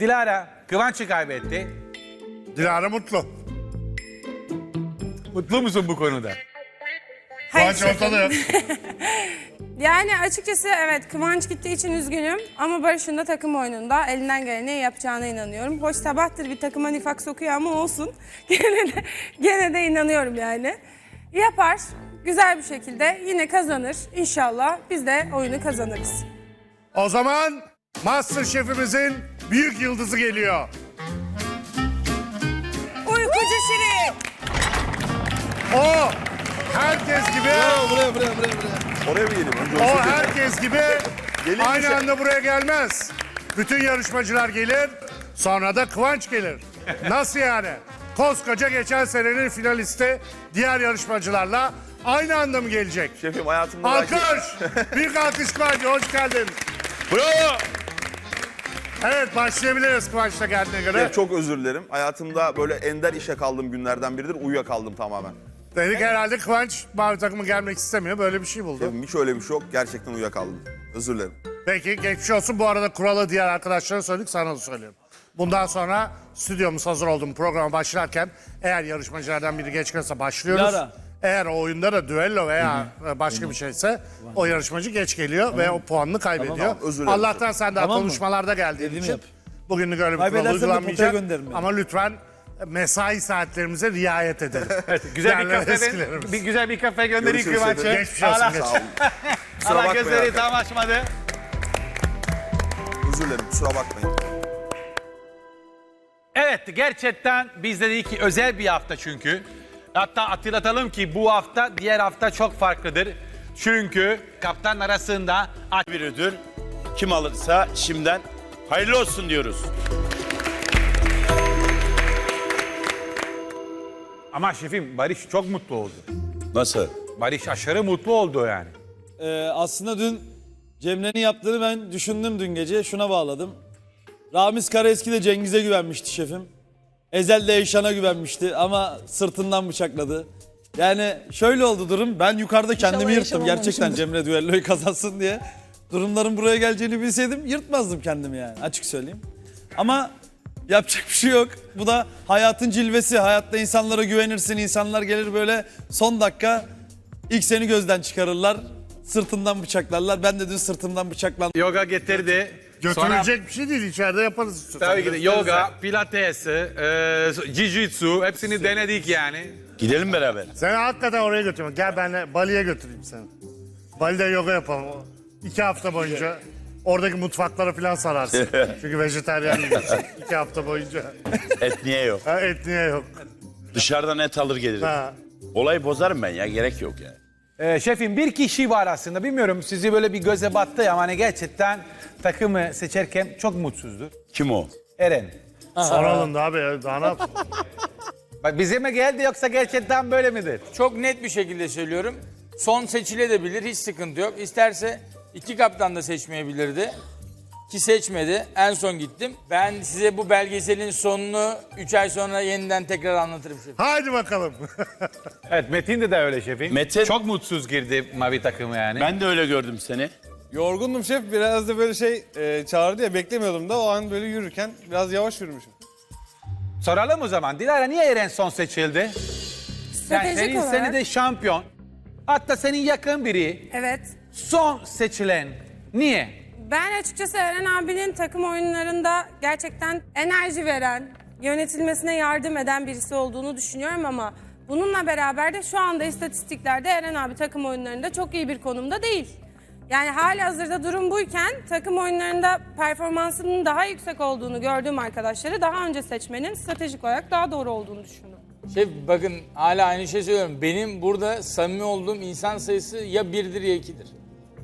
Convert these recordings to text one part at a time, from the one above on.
Dilara Kıvanç'ı kaybetti. Dilara mutlu. Mutlu musun bu konuda? Hayır, Kıvanç ortada yok. Yani açıkçası evet Kıvanç gittiği için üzgünüm ama Barış'ın da takım oyununda elinden geleni yapacağına inanıyorum. Hoş sabahtır bir takıma nifak sokuyor ama olsun. gene de gene de inanıyorum yani. Yapar güzel bir şekilde yine kazanır inşallah biz de oyunu kazanırız. O zaman Master Şefimizin büyük yıldızı geliyor. Uykucu Şirin. O herkes gibi, Buraya buraya buraya buraya. Oraya mı geleyim? Önce o herkes gibi Gelin aynı şey- anda buraya gelmez. Bütün yarışmacılar gelir, sonra da Kıvanç gelir. Nasıl yani? Koskoca geçen senenin finalisti diğer aynı anda mı gelecek? Şefim hayatımda belki... Alkış! Büyük alkış Kıvanç, hoş geldin. Bravo! Evet başlayabiliriz Kıvanç'la geldiğine göre. Şef, çok özür dilerim. Hayatımda böyle ender işe kaldığım günlerden biridir. Uyuyakaldım tamamen. Dedik herhalde Kıvanç mavi takımı gelmek istemiyor. Böyle bir şey buldu. Şefim hiç öyle bir şey yok. Gerçekten uyuyakaldım. Özür dilerim. Peki geçmiş olsun. Bu arada kuralı diğer arkadaşlara söyledik sana da söylüyorum. Bundan sonra stüdyomuz hazır oldu mu programa başlarken eğer yarışmacılardan biri geç kalırsa başlıyoruz. Lara. Eğer o oyunda da düello veya başka bir şeyse o yarışmacı geç geliyor ve o puanını kaybediyor. Tamam, özür dilerim. Allah'tan sen daha Tamam mı? konuşmalarda geldiğin Dediğimi için yap. bugünlük öyle bir kural Kaybedersen de potaya uygulanmayacak. gönderin beni. Ama lütfen mesai saatlerimize riayet edelim. Güzel bir Değerli kafe eskilerimiz. bir güzel bir kafe göndereyim Görüşürüz efendim. Geçmiş olsun. Allah, geç. Sağ olun. Kusura Allah bakmayın gözleri arkadaşlar. tam açmadı. Özür dilerim. Kusura bakmayın. Evet gerçekten biz de dedik ki özel bir hafta çünkü. Hatta hatırlatalım ki bu hafta diğer hafta çok farklıdır. Çünkü kaptan arasında bir ödül. Kim alırsa şimdiden hayırlı olsun diyoruz. ama şefim Barış çok mutlu oldu. Nasıl? Barış aşırı mutlu oldu yani. Ee, aslında dün Cemre'nin yaptığını ben düşündüm dün gece. Şuna bağladım. Ramiz Karaeski de Cengiz'e güvenmişti şefim. Ezel de Eyşan'a güvenmişti ama sırtından bıçakladı. Yani şöyle oldu durum. Ben yukarıda kendimi yırttım gerçekten Cemre düelloyu kazansın diye. Durumların buraya geleceğini bilseydim yırtmazdım kendimi yani açık söyleyeyim. Ama yapacak bir şey yok. Bu da hayatın cilvesi. Hayatta insanlara güvenirsin. insanlar gelir böyle son dakika ilk seni gözden çıkarırlar. Sırtından bıçaklarlar. Ben de dün sırtımdan bıçaklandım. Yoga getirdi. Götürülecek bir şey değil. içeride yaparız. istiyorsan. tabii ki de Gösteririz yoga, pilates, e, jiu-jitsu hepsini denedik yani. Gidelim beraber. Seni hakikaten oraya götürüyorum. Gel benle Bali'ye götüreyim seni. Bali'de yoga yapalım. İki hafta boyunca oradaki mutfaklara falan sararsın. Çünkü vejetaryen yiyorsun. İki hafta boyunca. Et niye yok? Ha, et niye yok? Dışarıdan et alır gelirim. Ha. Olayı bozarım ben ya gerek yok ya. Ee, şefim bir kişi var aslında bilmiyorum sizi böyle bir göze battı ama hani gerçekten takımı seçerken çok mutsuzdur. Kim o? Eren. Soralım da abi. ya, Daha ne? Bak bize mi geldi yoksa gerçekten böyle midir? Çok net bir şekilde söylüyorum. Son seçilebilir hiç sıkıntı yok. İsterse iki kaptan da seçmeyebilirdi. Ki seçmedi. En son gittim. Ben size bu belgeselin sonunu 3 ay sonra yeniden tekrar anlatırım. şefim. Haydi bakalım. Evet Metin de de öyle şefim. Metin- Çok mutsuz girdi mavi takımı yani. Ben de öyle gördüm seni. Yorgundum şef. Biraz da böyle şey e, çağırdı ya beklemiyordum da o an böyle yürürken biraz yavaş yürümüşüm. Soralım o zaman. Dilara niye Eren son seçildi? Yani Stratejik senin, olarak. seni de şampiyon. Hatta senin yakın biri Evet. son seçilen. Niye? Ben açıkçası Eren abinin takım oyunlarında gerçekten enerji veren, yönetilmesine yardım eden birisi olduğunu düşünüyorum ama bununla beraber de şu anda istatistiklerde Eren abi takım oyunlarında çok iyi bir konumda değil. Yani hali hazırda durum buyken takım oyunlarında performansının daha yüksek olduğunu gördüğüm arkadaşları daha önce seçmenin stratejik olarak daha doğru olduğunu düşündüm. Şef bakın hala aynı şey söylüyorum. Benim burada samimi olduğum insan sayısı ya birdir ya ikidir.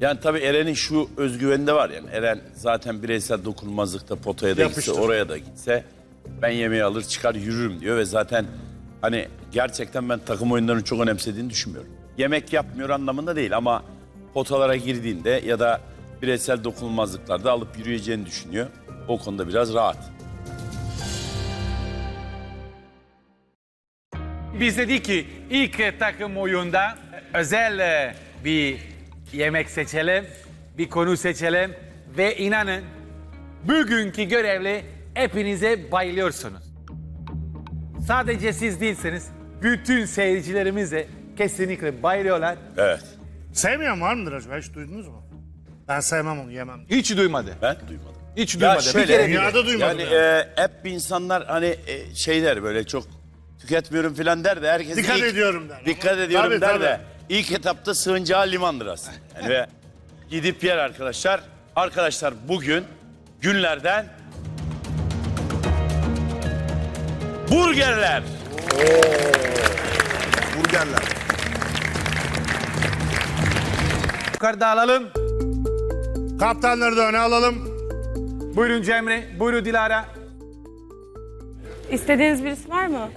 Yani tabii Eren'in şu özgüveni de var yani. Eren zaten bireysel dokunulmazlıkta potaya da Yapıştır. gitse oraya da gitse ben yemeği alır çıkar yürürüm diyor ve zaten hani gerçekten ben takım oyunlarını çok önemsediğini düşünmüyorum. Yemek yapmıyor anlamında değil ama potalara girdiğinde ya da bireysel dokunulmazlıklarda alıp yürüyeceğini düşünüyor. O konuda biraz rahat. Biz dedik ki ilk takım oyunda özel e, bir yemek seçelim, bir konu seçelim ve inanın bugünkü görevli hepinize bayılıyorsunuz. Sadece siz değilsiniz. Bütün seyircilerimiz de kesinlikle bayılıyorlar. Evet. Sevmeyen var mıdır acaba? Hiç duydunuz mu? Ben sevmem onu, yemem. Hiç duymadı. Ben duymadım. Hiç Ya duymadı. şöyle, bir kere bile. Dünyada duymadım Yani yani. e, hep insanlar hani e, şey der böyle çok tüketmiyorum falan der de herkes Dikkat ilk- ediyorum der. Dikkat ediyorum Tabii, der tabii. İlk etapta sığınacağı limandır aslında. Yani ve gidip yer arkadaşlar. Arkadaşlar bugün günlerden burgerler. Burgerler. Yukarıda alalım. Kaptanları da öne alalım. Buyurun Cemre, buyurun Dilara. İstediğiniz birisi var mı?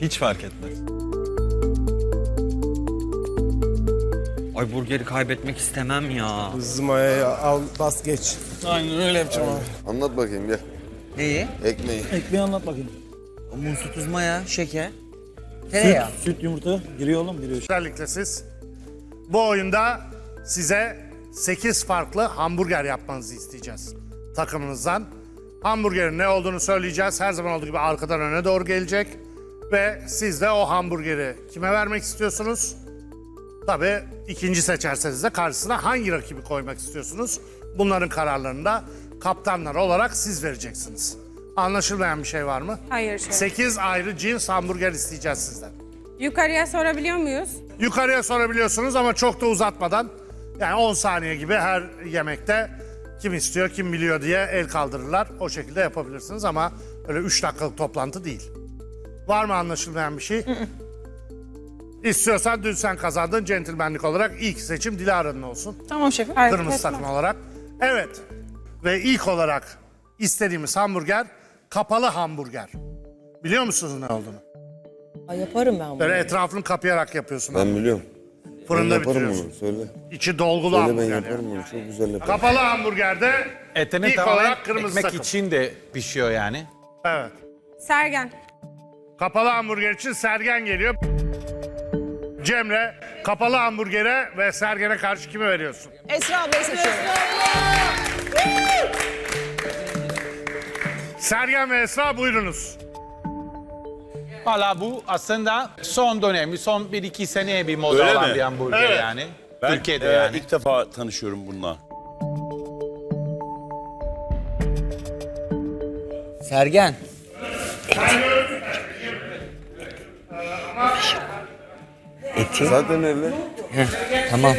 Hiç fark etmez. Ay burgeri kaybetmek istemem ya. Zımaya'yı al bas geç. Aynen öyle yapacağım abi. Anlat bakayım gel. Neyi? Ekmeği. Ekmeği anlat bakayım. Muzlu tuz maya, şeker, tereyağı. Süt yumurta giriyor oğlum giriyor. Özellikle siz. Bu oyunda size 8 farklı hamburger yapmanızı isteyeceğiz takımınızdan. Hamburgerin ne olduğunu söyleyeceğiz. Her zaman olduğu gibi arkadan öne doğru gelecek. Ve siz de o hamburgeri kime vermek istiyorsunuz? Tabii ikinci seçerseniz de karşısına hangi rakibi koymak istiyorsunuz? Bunların kararlarını da kaptanlar olarak siz vereceksiniz. Anlaşılmayan bir şey var mı? Hayır şef. 8 ayrı cins hamburger isteyeceğiz sizden. Yukarıya sorabiliyor muyuz? Yukarıya sorabiliyorsunuz ama çok da uzatmadan yani 10 saniye gibi her yemekte kim istiyor kim biliyor diye el kaldırırlar. O şekilde yapabilirsiniz ama öyle 3 dakikalık toplantı değil. Var mı anlaşılmayan bir şey? İstiyorsan dün sen kazandın centilmenlik olarak ilk seçim Dilara'nın olsun. Tamam şefim. Fark Kırmızı takım olarak. Evet ve ilk olarak istediğimiz hamburger kapalı hamburger. Biliyor musunuz ne olduğunu? Ay yaparım ben bunu. Böyle etrafını kapayarak yapıyorsun. Ben biliyorum. Fırında yaparım bitiriyorsun. bunu. Söyle. İçi dolgulu Söyle ben hamburger. yani. yaparım bunu. Çok güzel yaparım. Kapalı hamburgerde Etini ilk tamamen olarak kırmızı ekmek takım. için de pişiyor yani. Evet. Sergen. Kapalı hamburger için Sergen geliyor. Cemre, kapalı hamburgere ve Sergen'e karşı kimi veriyorsun? Esra ablayı seçiyorum. Sergen ve Esra buyurunuz. Valla bu aslında son dönemi, son 1-2 seneye bir moda Öyle olan mi? bir hamburger Evet. yani. Ben Türkiye'de e, yani. ilk defa tanışıyorum bununla. Sergen. Fatih. Zaten evli. Heh, tamam.